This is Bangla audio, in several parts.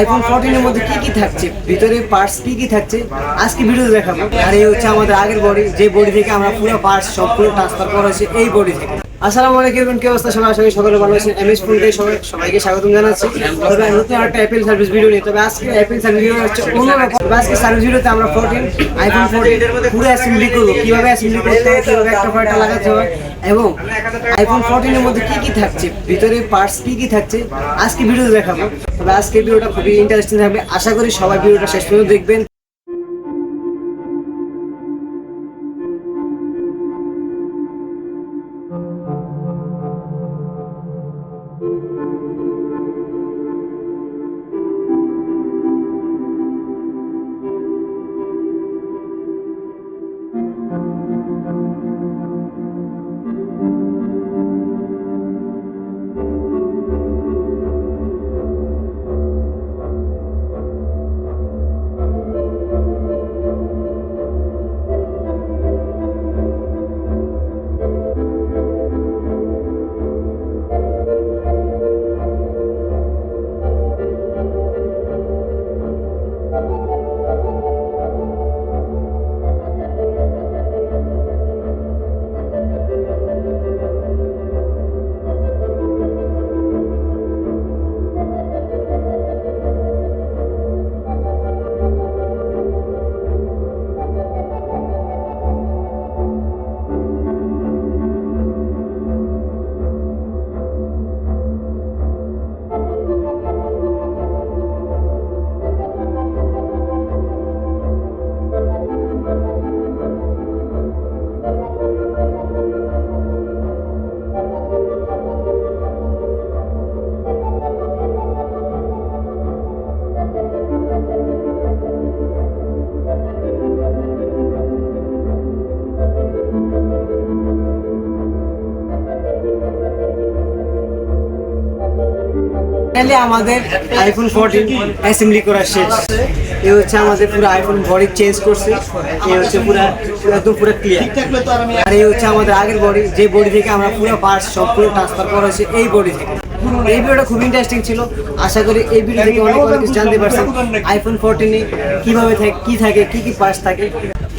আইফোন ফোরটিনের মধ্যে কি কি থাকছে? ভিতরে পার্টস কি কি থাকছে? আজকে ভিডিও দেখাবো। আর এই হচ্ছে আমাদের আগের বডি যে বডি থেকে আমরা পুরো পার্টস সবগুলো ট্রান্সফার করা হয়েছে এই বডি থেকে। আসসালামু আলাইকুম কি অবস্থা? সবাই করি সকলে ভালো আছেন। এমএস ফোন থেকে সবাই সবাইকে স্বাগতম জানাচ্ছি। তবে নতুন একটা অ্যাপেল সার্ভিস ভিডিও নিয়ে। তবে আজকে অ্যাপেল সার্ভিস ভিডিও হচ্ছে অন্যরকম তবে আজকে সার্ভিস ভিডিওতে আমরা ফোরটিন আইফোন ফোরটিন পুরো অ্যাসেম্বলি করব। কীভাবে অ্যাসেম্বলি করতে কীভাবে একটা লাগাতে এবং আইফোন ফোরটিনের মধ্যে কি কি থাকছে? ভিতরে পার্টস কি কি থাকছে? আজকে ভিডিও দেখাবো। তবে আজকে ভিডিওটা খুবই ইন্টারেস্টিং থাকবে। আশা করি সবাই ভিডিওটা শেষ পর্যন্ত দেখবেন। ফাইনালি আমাদের আইফোন ফোরটিন অ্যাসেম্বলি করা শেষ। এই হচ্ছে আমাদের পুরো আইফোন বডি চেঞ্জ করছে। এই হচ্ছে পুরো একদম পুরো ক্লিয়ার আর এই হচ্ছে আমাদের আগের বডি যে বডি থেকে আমরা পুরো পার্টস সবগুলো ট্রান্সফার করা হয়েছে, এই বডি থেকে। এই ভিডিওটা খুব ইন্টারেস্টিং ছিল। আশা করি এই ভিডিও থেকে অনেক কিছু জানতে পারছেন। আইফোন ফোরটিনে কীভাবে থাকে কি থাকে, কি কি পার্টস থাকে।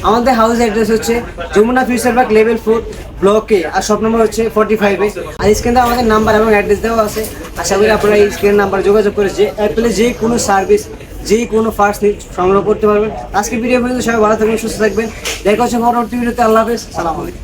আমাদের হাউস অ্যাড্রেস হচ্ছে Jamuna future park level four ব্লকে আর শপ নম্বর হচ্ছে ফোর্টি ফাইভে আর স্ক্রিনে আমাদের নাম্বার এবং অ্যাড্রেস দেওয়া আছে। আশা করি আপনারা এই স্ক্রিন নাম্বার যোগাযোগ করে যে অ্যাপেলে যে কোনো সার্ভিস যে কোনো ফার্স্ট সংগ্রহ করতে পারবেন। আজকে ভিডিও পর্যন্ত সবাই ভালো থাকবেন, সুস্থ থাকবেন। দেখা হচ্ছে পরবর্তী ভিডিওতে আল্লাহ হাফেজ। সালাম আলাইকুম।